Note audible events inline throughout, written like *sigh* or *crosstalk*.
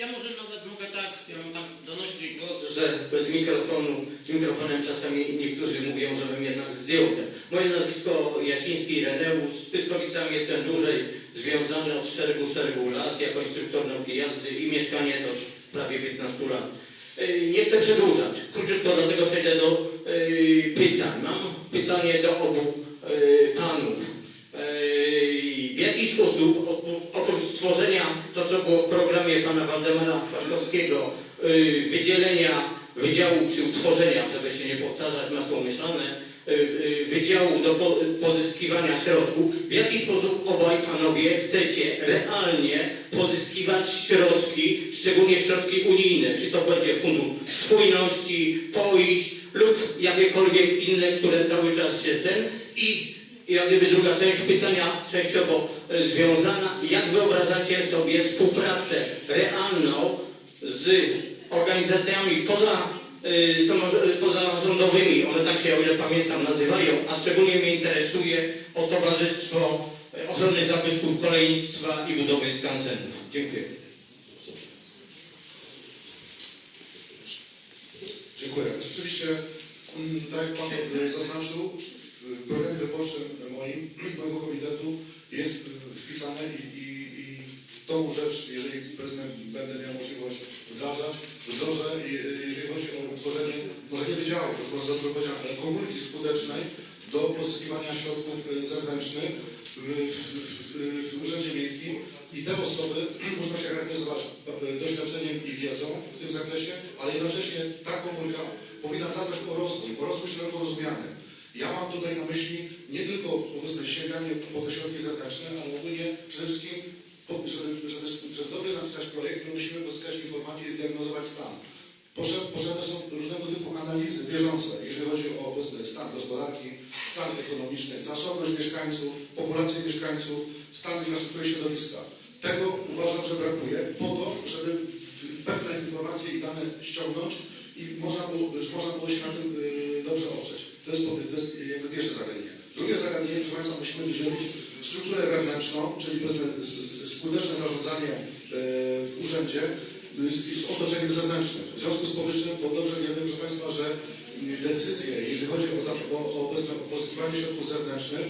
Ja może nawet mogę tak, ja mam tak donośnik głos, że bez mikrofonu, z mikrofonem czasami niektórzy mówią, żebym jednak zdjął ten. Moje nazwisko Jasiński Reneusz, z Pyskowicami jestem dłużej związany od szeregu, szeregu lat jako instruktor nauki jazdy i mieszkanie to prawie 15 lat. Nie chcę przedłużać, króciutko dlatego przejdę do pytań. Mam pytanie do obu panów. W jaki sposób oprócz stworzenia to, co było w programie pana Waldemara Kwaśkowskiego, yy, wydzielenia wydziału czy utworzenia, żeby się nie powtarzać masło mieszane, yy, yy, wydziału do po- pozyskiwania środków, w jaki sposób obaj panowie chcecie realnie pozyskiwać środki, szczególnie środki unijne, czy to będzie fundusz spójności, POIŚ lub jakiekolwiek inne, które cały czas się ten i i jak gdyby druga część pytania częściowo e, związana. Jak wyobrażacie sobie współpracę realną z organizacjami poza, samo- y, pozarządowymi, one tak się, o ile pamiętam, nazywają, a szczególnie mnie interesuje o Towarzystwo Ochrony Zabytków Kolejnictwa i Budowy Skansenów. Dziękuję. Dziękuję. Rzeczywiście, mm, tak jak Pan e, *laughs* zaznaczył, w programie wyborczym moim, mojego komitetu jest e, wpisane i, i, i tą rzecz, jeżeli wezmę, będę miał możliwość wdrażać, wdrożę, e, jeżeli chodzi o utworzenie, może nie wydziału, to może dużo powiedziałem, ale komórki skutecznej do pozyskiwania środków e, zewnętrznych w, w, w, Urzędzie Miejskim i te osoby muszą się charakteryzować doświadczeniem i wiedzą w tym zakresie, ale jednocześnie ta komórka powinna zadbać o rozwój, o rozwój szeroko rozumiany. Ja mam tutaj na myśli nie tylko powiedzmy sięganie po te środki zewnętrzne, ale ogólnie przede wszystkim, żeby, żeby, żeby dobrze napisać projekt, my musimy pozyskać informacje i zdiagnozować stan. Potrzeb- Potrzebne są różnego typu analizy bieżące, jeżeli chodzi o powiedzmy, stan gospodarki, stan ekonomiczny, zasobność mieszkańców, populację mieszkańców, stan infrastruktury środowiska. Tego uważam, że brakuje po to, żeby pewne informacje i dane ściągnąć i można było, można było się na tym y, dobrze oprzeć. To jest, to jest jakby pierwsze zagadnienie. Drugie zagadnienie, proszę Państwa, musimy wydzielić strukturę wewnętrzną, czyli skuteczne zarządzanie y, w urzędzie z, otoczeniem zewnętrznym. W związku z powyższym, bo dobrze wiemy, proszę Państwa, że decyzje, jeżeli chodzi o, o, o, pozyskiwanie środków zewnętrznych,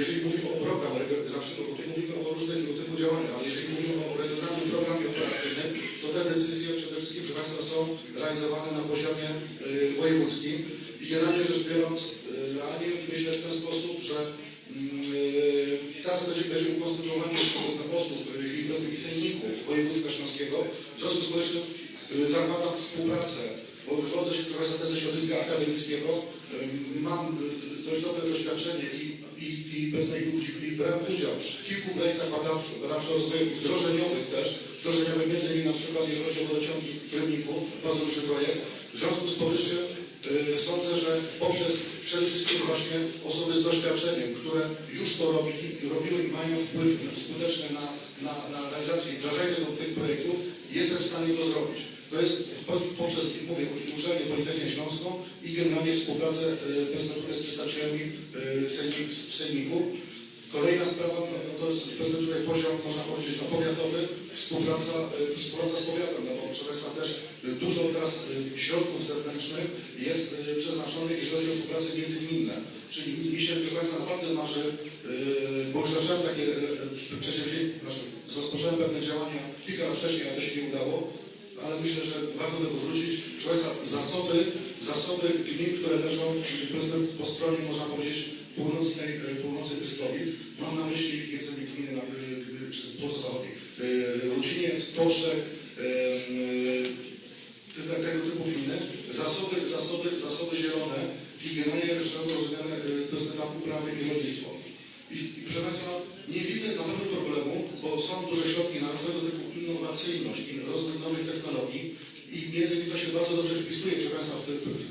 jeżeli mówimy o program, na przykład, mówimy o różnego typu działaniach, ale jeżeli mówimy o regionalnym programie operacyjnym, to te decyzje przede wszystkim, proszę Państwa, są realizowane na poziomie y, wojewódzkim generalnie rzecz biorąc, y, realnie myślę w ten sposób, że mm, każdy będzie, będzie ukonstytuowany powiedzmy, osób y, i powiedzmy, i sejmików województwa śląskiego, w związku z powyższym y, zakładam współpracę, bo wywodzę się Państwa też ze środowiska akademickiego, mam dość dobre doświadczenie i, i, i, powiedzmy, i, i brałem udział w kilku projektach badawczych, badawczo-rozwojowych, wdrożeniowych też, wdrożeniowych między innymi na przykład jeżeli chodzi o wodociągi w Rybniku, bardzo duży projekt. W związku z powyższym sądzę, że poprzez przede wszystkim właśnie osoby z doświadczeniem, które już to robili, robiły i mają wpływ skuteczny na, na, na realizację i wdrażanie tych projektów, jestem w stanie to zrobić. To jest po- poprzez, mówię, uczenie Politechnikę Śląską i generalnie współpracę y, powiedzmy tutaj z przedstawicielami y, sejmik- sejmików. Kolejna sprawa, to jest powiedzmy tutaj poziom, można powiedzieć, no, powiatowy, współpraca, y, współpraca z powiatem, no bo proszę Państwa też y, dużo teraz y, środków zewnętrznych jest przeznaczonych, jeżeli chodzi o współpracę międzygminne. Czyli mi się, proszę Państwa, naprawdę marzy, bo już zacząłem takie przedsięwzięcia, znaczy rozpocząłem pewne działania kilka lat wcześniej, ale to się nie udało, ale myślę, że warto by wrócić. Proszę Państwa, zasoby, zasoby gmin, które leżą po stronie, można powiedzieć, północnej, e, północy Pyskowic. Mam na myśli między gminy na, e, czy poza zachodniej, e, Rudziniec, Toszek, te- tego typu gminy. Zasoby, zasoby, zasoby zielone i generalnie szeroko rozumiane e, powiedzmy, na uprawę i rolnictwo. I, I proszę Państwa, nie widzę na pewno problemu, bo są duże środki na różnego typu innowacyjność rozwój nowych technologii i między innymi to się bardzo dobrze wpisuje, proszę Państwa, w,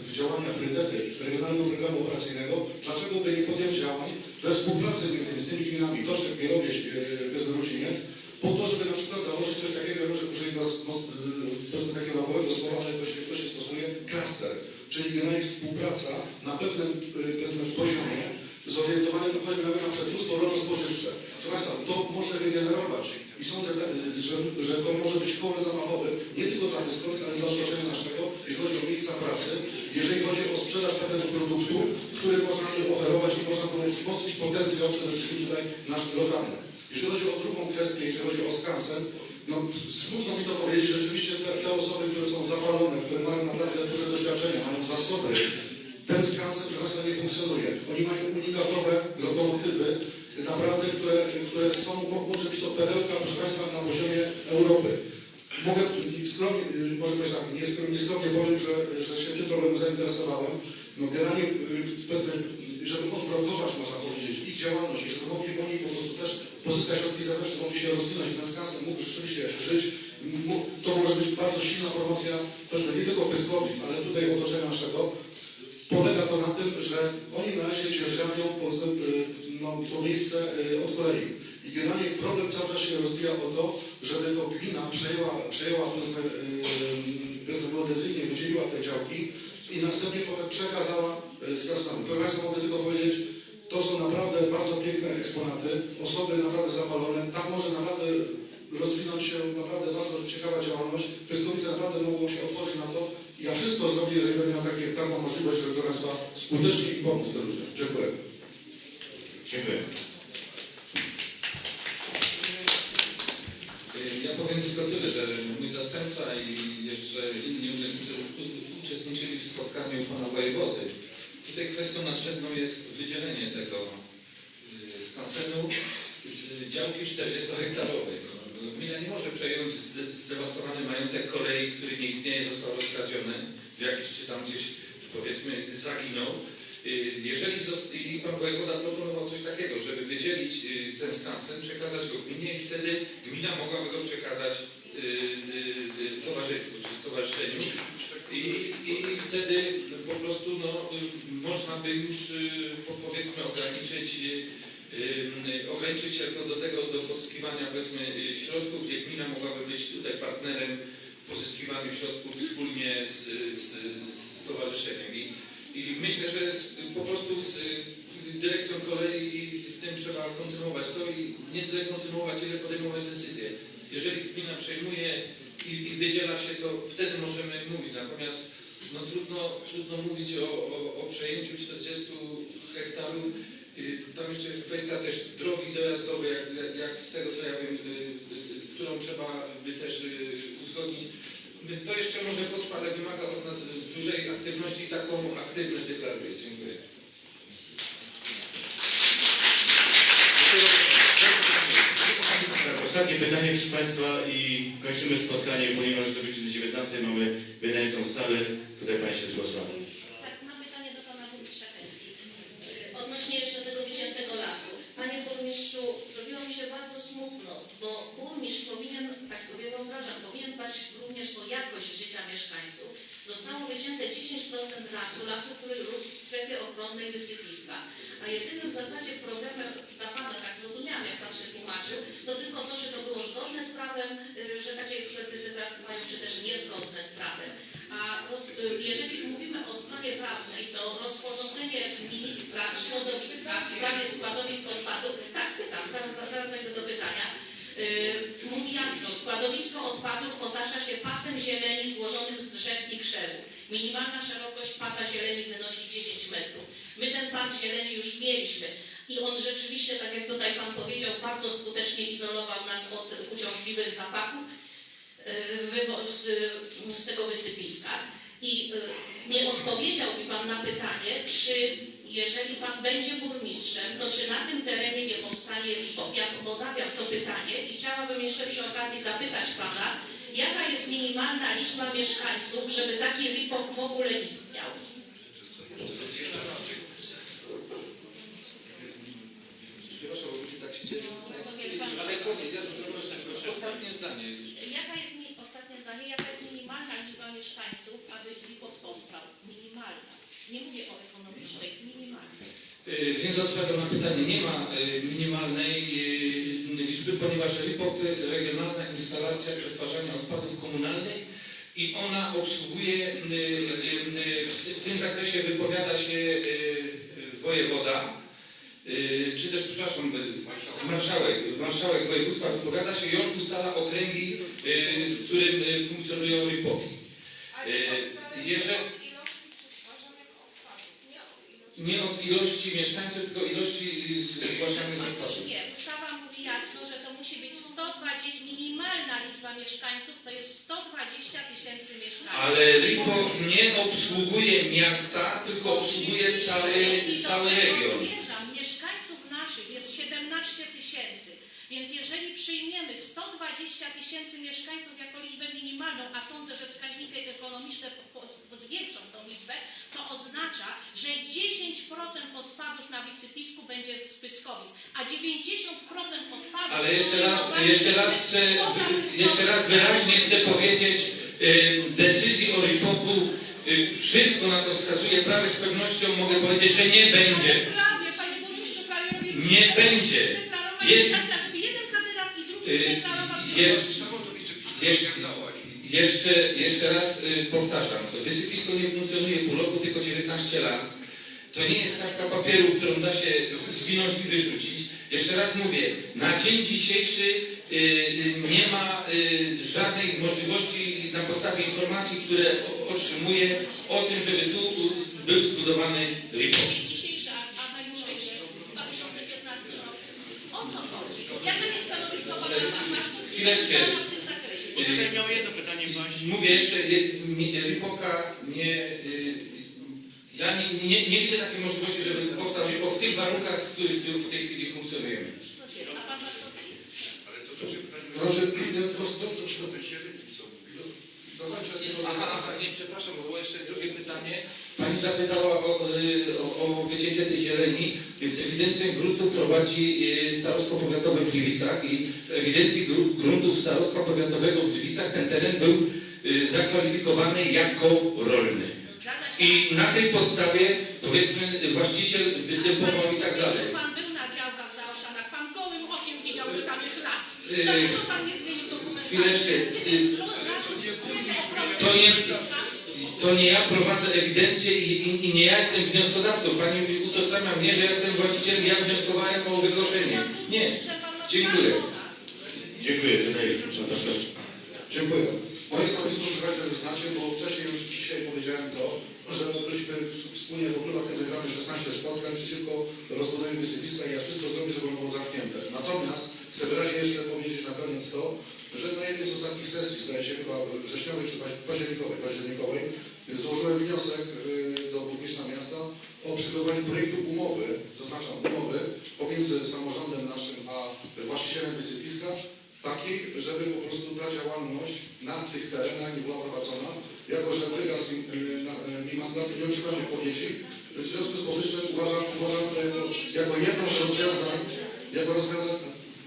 w działania, priorytety Regionalnego Programu Operacyjnego. Dlaczego by nie podjąć działań we współpracy między z tymi gminami Toszek, Mierowieś, e, Bezruciniec, po to, żeby na przykład założyć coś takiego, że użyję e, takiego naukowego słowa, ale to się, to się stosuje, cluster, czyli generalnie współpraca na pewnym e, powiedzmy, poziomie zorientowanym choćby nawet na przetwórstwo rolno-spożywcze. Proszę Państwa, to może wygenerować i sądzę, że, że to może być zabawowy, nie tylko dla Pyskowic, ale dla otoczenia naszego, jeżeli chodzi o miejsca pracy, jeżeli chodzi o sprzedaż pewnego produktu, który można by oferować i można by wzmocnić potencjał przede wszystkim tutaj nasz lokalny. Jeżeli chodzi o drugą kwestię, jeżeli chodzi o skansen, no smutno mi to powiedzieć, że rzeczywiście te, te osoby, które są zapalone, które mają naprawdę duże doświadczenie, mają zasoby, ten skansen teraz nie funkcjonuje. Oni mają unikatowe lokomotywy, naprawdę, które, które są, mo- może być to perełka, proszę Państwa, na poziomie Europy. Mogę skromnie, może być tak, nieskromnie, nieskromnie powiem, że, że się problemem zainteresowałem. No generalnie, y, żeby odblokować, można powiedzieć, ich działalność, żeby mogli oni po prostu też pozyskać środki zewnętrzne, mogli się rozwinąć, ten skansen mógł rzeczywiście żyć. To może być bardzo silna promocja, nie tylko Pyskowic, ale tutaj otoczenia naszego. Polega to na tym, że oni na razie dzierżawią y, no, to miejsce y, od kolei. I generalnie problem cały czas się rozwija o to, żeby to gmina przejęła, przejęła y, powiedzmy geodezyjnie, wydzieliła te działki i następnie potem przekazała y, Skarżnemu. Proszę Państwa, mogę tylko powiedzieć, to są naprawdę bardzo piękne eksponaty, osoby naprawdę zapalone. Tam może naprawdę rozwinąć się naprawdę bardzo ciekawa działalność. Pyskowice naprawdę mogą się otworzyć na to. I Ja wszystko zrobię, jeżeli będę miał takie, taką możliwość, żeby do Państwa skutecznie im pomóc tym ludziom. Dziękuję. Dziękuję. Ja powiem tylko tyle, że mój zastępca i jeszcze inni urzędnicy już u- uczestniczyli w spotkaniu pana wojewody. Tutaj kwestią nadrzędną jest wydzielenie tego y, skansenu z działki 40-hektarowej. No, Gmina nie może przejąć zde- zdewastowany majątek kolei, który nie istnieje, został rozkradziony jakiś, czy tam gdzieś powiedzmy zaginął. Y, Jeżeli pan wojewoda proponował coś takiego, żeby wydzielić y, ten skansen, przekazać go gminie i wtedy gmina mogłaby go przekazać y, y, y, towarzystwu czy stowarzyszeniu i, i wtedy po prostu no, można by już y, po- powiedzmy ograniczyć y, y, ograniczyć się tylko do tego, do pozyskiwania powiedzmy środków, gdzie gmina mogłaby być tutaj partnerem w pozyskiwaniu środków wspólnie z, z, z stowarzyszeniem. I, i myślę, że z, po prostu z dyrekcją kolei i z tym trzeba kontynuować to i nie tyle kontynuować, ile podejmować decyzje. Jeżeli gmina przejmuje i, i wydziela się, to wtedy możemy mówić. Natomiast no, trudno, trudno mówić o, o, o przejęciu 40 hektarów. Y, Tam jeszcze jest kwestia też drogi dojazdowej, jak, jak, jak z tego co ja wiem, y, y, którą trzeba by też uzgodnić. To jeszcze może potrwa, ale wymaga od nas dużej aktywności i taką aktywność deklaruję. Dziękuję. Tak, ostatnie pytanie, proszę Państwa, i kończymy spotkanie, ponieważ do godziny 19 mamy wynajętą salę. Tutaj Pani się zgłasza. Tak, mam pytanie do pana burmistrza Kęski. Yy, Odnośnie jeszcze tego wyciętego lasu. Panie burmistrzu, zrobiło mi się bardzo smutno, bo burmistrz powinien, tak sobie wyobrażam, powinien dbać również o jakość życia mieszkańców. Zostało wycięte 10% lasu, lasu, który rósł w strefie ochronnej wysypiska. A jedynym w zasadzie problemem dla pana, tak zrozumiałam, jak pan się tłumaczył, to tylko to, że to było zgodne z prawem, yy, że takie ekspertyzy teraz trwają, czy też niezgodne z prawem. A y, jeżeli mówimy o stronie prawnej, to rozporządzenie ministra środowiska w sprawie składowisk odpadów, tak pytam, zaraz, zaraz dojdę do pytania, mówi jasno, składowisko odpadów otacza się pasem zieleni złożonym z drzew i krzewów. Minimalna szerokość pasa zieleni wynosi 10 metrów. My ten pas zieleni już mieliśmy i on rzeczywiście, tak jak tutaj Pan powiedział, bardzo skutecznie izolował nas od uciążliwych zapachów wywo- z, z tego wysypiska. I y, nie odpowiedział mi Pan na pytanie, czy jeżeli Pan będzie burmistrzem, to czy na tym terenie nie powstanie? Ja podawiam to pytanie i chciałabym jeszcze przy okazji zapytać Pana, jaka jest minimalna liczba mieszkańców, żeby taki RIPOK w ogóle istniał? Się ostatnie zdanie. Jaka jest ostatnie zdanie, jaka jest minimalna liczba mieszkańców, aby RIPOK powstał? Minimalna. Nie mówię o ekonomicznej, minimalnej. Y, więc odpowiadam na pytanie. Nie ma y, minimalnej y, liczby, ponieważ RIPOK to jest regionalna instalacja przetwarzania odpadów komunalnych i ona obsługuje, w tym zakresie wypowiada się wojewoda, czy też, przepraszam, marszałek, marszałek województwa wypowiada się i on ustala okręgi, w którym funkcjonują RIPOKi. Jeżeli nie od ilości mieszkańców, tylko ilości y, zgłaszanych Otóż odpadów. nie, ustawa mówi jasno, że to musi być 120, minimalna liczba mieszkańców to jest 120 tysięcy mieszkańców. Ale RIPO nie obsługuje miasta, tylko obsługuje cały, cały region. Mieszkańców naszych jest 17 tysięcy. Więc jeżeli przyjmiemy 120 tysięcy mieszkańców jako liczbę minimalną, a sądzę, że wskaźniki ekonomiczne zwiększą tą liczbę, to oznacza, że 10% odpadów na wysypisku będzie z Pyskowic, a 90% odpadów... Ale jeszcze raz, jeszcze raz chcę, jeszcze raz wyraźnie chcę powiedzieć, y, decyzji o RIPOK-u y, wszystko na to wskazuje, prawie z pewnością mogę powiedzieć, że nie będzie. Nie będzie. Jest- Jeszcze, jeszcze, jeszcze raz y, powtarzam, wysypisko nie funkcjonuje pół roku, tylko 19 lat. To nie jest kartka papieru, którą da się zwinąć i wyrzucić. Jeszcze raz mówię, na dzień dzisiejszy y, y, nie ma żadnej możliwości na podstawie informacji, które otrzymuję o tym, żeby tu był zbudowany RIPOK. Dzisiejszy, a, a na jutrzejszy, 2015 rok. O to chodzi. Jakie jest stanowisko pana Paszmaszku? Chwileczkę. Bo tutaj miał jedno pytanie właśnie. Mówię jeszcze, je- nie- Ripoka nie, y, ja nie, nie, nie widzę takiej możliwości, żeby powstał Ripok w tych warunkach, w których w tej chwili funkcjonujemy. Coś jest. A pan Bartowski? Proszę, nie, to, to, to, to, dokończę tylko... Aha, aha, nie, przepraszam, bo było jeszcze drugie pytanie. Pani zapytała o, o, o wycięcie tej zieleni, więc ewidencję gruntów prowadzi y, Starostwo Powiatowe w Gliwicach i w ewidencji gru- gruntów Starostwa Powiatowego w Gliwicach ten teren był y, zakwalifikowany jako rolny. I na tej podstawie, powiedzmy, właściciel występował i tak dalej. Pan był na działkach w Zaoszanach. Pan gołym okiem widział, że tam jest las. Dlaczego pan nie zmienił dokumentacji? chwileczkę, ochrony to nie- To nie ja prowadzę ewidencję i, i, i nie ja jestem wnioskodawcą. Pani mi utożsamia mnie, że jestem właścicielem, ja wnioskowałem o wykoszenie. Nie. Dziękuję. Dziękuję. Tutaj przepraszam. Dziękuję. Moje stanowisko już znacie, bo wcześniej już dzisiaj powiedziałem to, że byliśmy wspólnie w klubach integralnych 16 spotkań przeciwko rozbudowie wysypiska i ja wszystko zrobię, żeby ono było zamknięte. Natomiast chcę wyraźnie jeszcze powiedzieć na koniec to, że na jednej z ostatnich sesji, zdaje się chyba wrześniowej czy październikowej, październikowej złożyłem wniosek y, do burmistrza miasta o przygotowanie projektu umowy, zaznaczam umowy, pomiędzy samorządem naszym a właścicielem wysypiska, takiej, żeby po prostu ta działalność na tych terenach nie była prowadzona, jako że wyraz mi, y, y, mandat nie otrzymałem odpowiedzi. W związku z powyższym uważam, uważam to jako, jako jedno z rozwiązań, jako rozwiązań,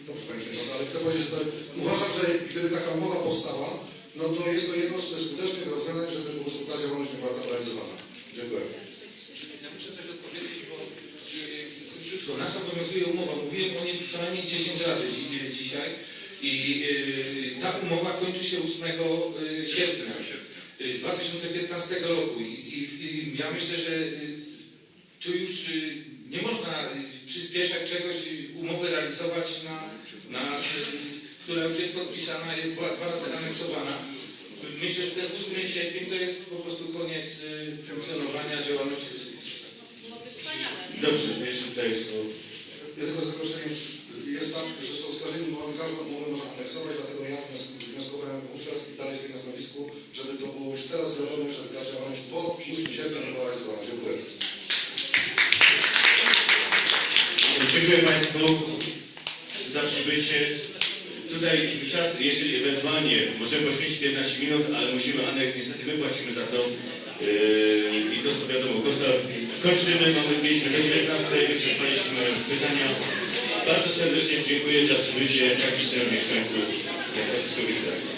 dobrze Panie Przewodniczący, ale chcę powiedzieć, że to, uważam, że gdyby taka umowa powstała, no to jest to jedno ze skutecznych rozwiązań, żeby realizowana. Dziękuję. Ja muszę coś odpowiedzieć, bo yy, króciutko. Nas obowiązuje umowa. Mówiłem o niej co najmniej 10 razy dzi- dzisiaj. I yy, ta umowa kończy się 8 yy, sierpnia yy, 2015 roku. I, ja myślę, że tu już nie można przyspieszać czegoś, umowy realizować na, na która już jest podpisana, jest dwa, dwa razy aneksowana. Myślę, że ten 8 sierpień to jest po prostu koniec yy, funkcjonowania działalności nie? Dobrze, to jeszcze tutaj są. Ja tylko zakończenie jest tak, że są wskazani umowy, każdą umowę można aneksować, dlatego ja wnios- wnioskowałem wówczas i dalej jestem na stanowisku, żeby to było już teraz wiadome, żeby ta działalność po 8 sierpnia była realizowana. Dziękuję. Dziękuję Państwu za przybycie. Tutaj czas, jeżeli ewentualnie możemy poświęcić 15 minut, ale musimy aneks, niestety my płacimy za to. Yy, I to co wiadomo. Kończymy, mamy mieliśmy do 19, wyczerpaliśmy pytania. Bardzo serdecznie dziękuję za przybycie takich mieszkańców miasta Pyskowice.